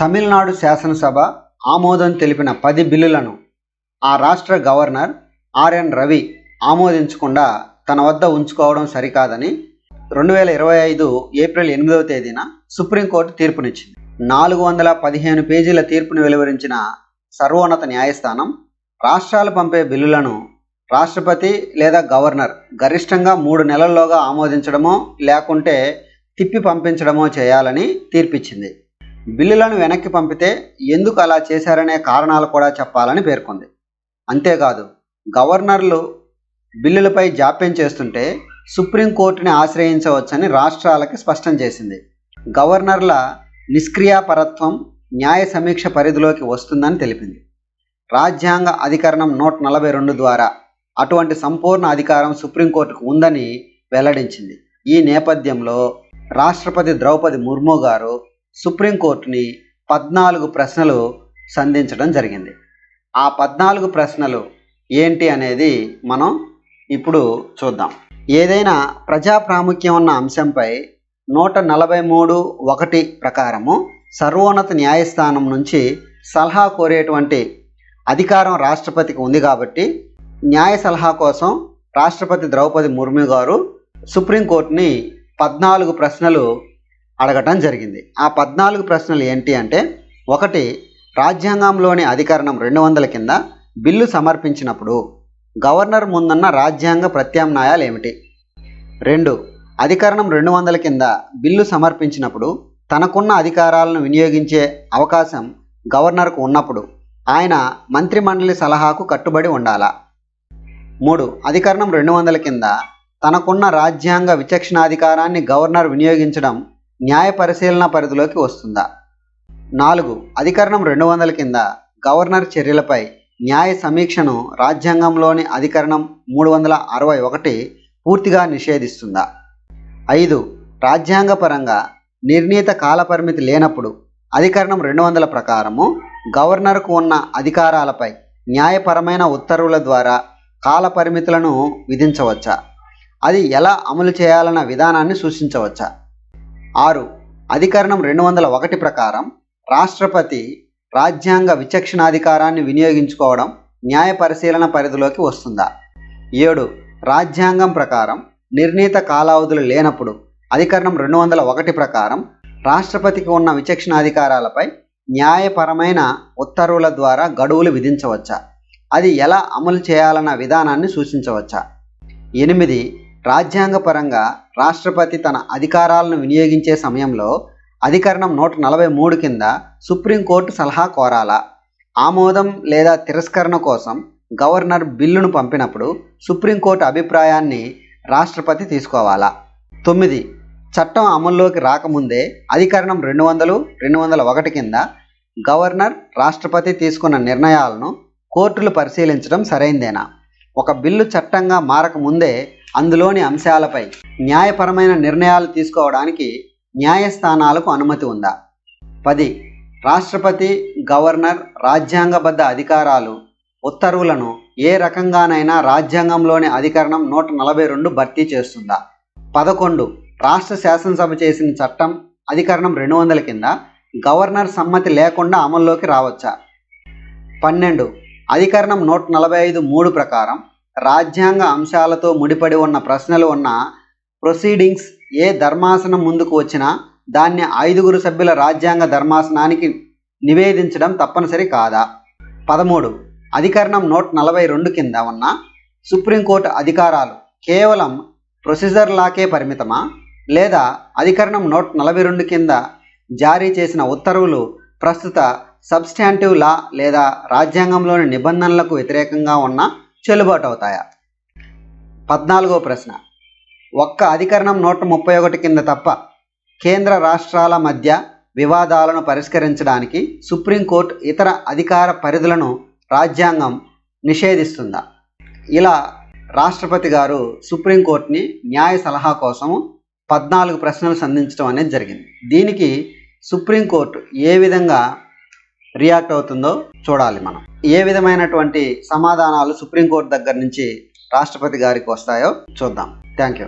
తమిళనాడు శాసనసభ ఆమోదం తెలిపిన పది బిల్లులను ఆ రాష్ట్ర గవర్నర్ ఆర్ఎన్ రవి ఆమోదించకుండా తన వద్ద ఉంచుకోవడం సరికాదని రెండు వేల ఇరవై ఐదు ఏప్రిల్ ఎనిమిదవ తేదీన సుప్రీంకోర్టు తీర్పునిచ్చింది. నాలుగు వందల పదిహేను పేజీల తీర్పును వెలువరించిన సర్వోన్నత న్యాయస్థానం రాష్ట్రాలు పంపే బిల్లులను రాష్ట్రపతి లేదా గవర్నర్ గరిష్టంగా మూడు నెలల్లోగా ఆమోదించడమో లేకుంటే తిప్పి పంపించడమో చేయాలని తీర్పిచ్చింది. బిల్లులను వెనక్కి పంపితే ఎందుకు అలా చేశారనే కారణాలు కూడా చెప్పాలని పేర్కొంది. అంతేకాదు గవర్నర్లు బిల్లులపై జాప్యం చేస్తుంటే సుప్రీంకోర్టుని ఆశ్రయించవచ్చని రాష్ట్రాలకి స్పష్టం చేసింది. గవర్నర్ల నిష్క్రియాపరత్వం న్యాయ సమీక్ష పరిధిలోకి వస్తుందని తెలిపింది. రాజ్యాంగ అధికరణం నూట నలభై రెండు ద్వారా అటువంటి సంపూర్ణ అధికారం సుప్రీంకోర్టుకు ఉందని వెల్లడించింది. ఈ నేపథ్యంలో రాష్ట్రపతి ద్రౌపది ముర్ము గారు సుప్రీంకోర్టుని పద్నాలుగు ప్రశ్నలు సంధించడం జరిగింది. ఆ పద్నాలుగు ప్రశ్నలు ఏంటి అనేది మనం ఇప్పుడు చూద్దాం. ఏదైనా ప్రజా ప్రాముఖ్యం ఉన్న అంశంపై నూట నలభై మూడు ఒకటి ప్రకారము సర్వోన్నత న్యాయస్థానం నుంచి సలహా కోరేటువంటి అధికారం రాష్ట్రపతికి ఉంది కాబట్టి న్యాయ సలహా కోసం రాష్ట్రపతి ద్రౌపది ముర్ము గారు సుప్రీంకోర్టుని పద్నాలుగు ప్రశ్నలు అడగటం జరిగింది. ఆ పద్నాలుగు ప్రశ్నలు ఏంటి అంటే ఒకటి రాజ్యాంగంలోని అధికరణం రెండు వందల కింద బిల్లు సమర్పించినప్పుడు గవర్నర్ ముందున్న రాజ్యాంగ ప్రత్యామ్నాయాలు ఏమిటి? రెండు అధికరణం రెండు వందల కింద బిల్లు సమర్పించినప్పుడు తనకున్న అధికారాలను వినియోగించే అవకాశం గవర్నర్కు ఉన్నప్పుడు ఆయన మంత్రిమండలి సలహాకు కట్టుబడి ఉండాలా? మూడు అధికరణం రెండు వందల కింద తనకున్న రాజ్యాంగ విచక్షణాధికారాన్ని గవర్నర్ వినియోగించడం న్యాయ పరిశీలన పరిధిలోకి వస్తుందా? నాలుగు అధికరణం రెండు వందల కింద గవర్నర్ చర్యలపై న్యాయ సమీక్షను రాజ్యాంగంలోని అధికరణం మూడు వందల అరవై ఒకటి పూర్తిగా నిషేధిస్తుందా? ఐదు రాజ్యాంగపరంగా నిర్ణీత కాలపరిమితి లేనప్పుడు అధికరణం రెండు వందల ప్రకారము గవర్నర్కు ఉన్న అధికారాలపై న్యాయపరమైన ఉత్తర్వుల ద్వారా కాల పరిమితులను విధించవచ్చా? అది ఎలా అమలు చేయాలన్న విధానాన్ని సూచించవచ్చా? ఆరు అధికరణం రెండు వందల ఒకటి ప్రకారం రాష్ట్రపతి రాజ్యాంగ విచక్షణాధికారాన్ని వినియోగించుకోవడం న్యాయ పరిశీలన పరిధిలోకి వస్తుందా? ఏడు రాజ్యాంగం ప్రకారం నిర్ణీత కాలావధులు లేనప్పుడు అధికరణం రెండు వందల ఒకటి ప్రకారం రాష్ట్రపతికి ఉన్న విచక్షణాధికారాలపై న్యాయపరమైన ఉత్తర్వుల ద్వారా గడువులు విధించవచ్చా? అది ఎలా అమలు చేయాలన్న విధానాన్ని సూచించవచ్చా? ఎనిమిది రాజ్యాంగపరంగా రాష్ట్రపతి తన అధికారాలను వినియోగించే సమయంలో అధికరణం నూట నలభై మూడు కింద సుప్రీంకోర్టు సలహా కోరాలా. ఆమోదం లేదా తిరస్కరణ కోసం గవర్నర్ బిల్లును పంపినప్పుడు సుప్రీంకోర్టు అభిప్రాయాన్ని రాష్ట్రపతి తీసుకోవాలా. తొమ్మిది. చట్టం అమల్లోకి రాకముందే అధికరణం రెండు వందలు రెండు వందల ఒకటి కింద గవర్నర్ రాష్ట్రపతి తీసుకున్న నిర్ణయాలను కోర్టులు పరిశీలించడం సరైందేనా? ఒక బిల్లు చట్టంగా మారకముందే అందులోని అంశాలపై న్యాయపరమైన నిర్ణయాలు తీసుకోవడానికి న్యాయస్థానాలకు అనుమతి ఉందా? పది. రాష్ట్రపతి గవర్నర్ రాజ్యాంగబద్ధ అధికారాలు ఉత్తర్వులను ఏ రకంగానైనా రాజ్యాంగంలోని అధికరణం నూట నలభై రెండు భర్తీ చేస్తుందా? పదకొండు. రాష్ట్ర శాసనసభ చేసిన చట్టం అధికరణం రెండు వందల కింద గవర్నర్ సమ్మతి లేకుండా అమల్లోకి రావచ్చా? పన్నెండు. అధికరణం నూట నలభై ఐదు మూడు ప్రకారం రాజ్యాంగ అంశాలతో ముడిపడి ఉన్న ప్రశ్నలు ఉన్న ప్రొసీడింగ్స్ ఏ ధర్మాసనం ముందుకు వచ్చినా దాన్ని ఐదుగురు సభ్యుల రాజ్యాంగ ధర్మాసనానికి నివేదించడం తప్పనిసరి కాదా? పదమూడు. అధికరణం నూట నలభై రెండు కింద ఉన్న సుప్రీంకోర్టు అధికారాలు కేవలం ప్రొసీజర్ లాకే పరిమితమా? లేదా అధికరణం నూట నలభై రెండు కింద జారీ చేసిన ఉత్తర్వులు ప్రస్తుత సబ్స్టాంటివ్ లా లేదా రాజ్యాంగంలోని నిబంధనలకు వ్యతిరేకంగా ఉన్న చెల్లుబాటు అవుతాయా పద్నాలుగో ప్రశ్న. ఒక్క అధికరణం నూట ముప్పై ఒకటి కింద తప్ప కేంద్ర రాష్ట్రాల మధ్య వివాదాలను పరిష్కరించడానికి సుప్రీంకోర్టు ఇతర అధికార పరిధులను రాజ్యాంగం నిషేధిస్తుందా? ఇలా రాష్ట్రపతి గారు సుప్రీంకోర్టుని న్యాయ సలహా కోసము పద్నాలుగు ప్రశ్నలు సంధించడం అనేది జరిగింది. దీనికి సుప్రీంకోర్టు ఏ విధంగా రియాక్ట్ అవుతుందో చూడాలి మనం. ఏ విధమైనటువంటి సమాధానాలు సుప్రీంకోర్టు దగ్గర నుంచి రాష్ట్రపతి గారికి వస్తాయో చూద్దాం. Thank you.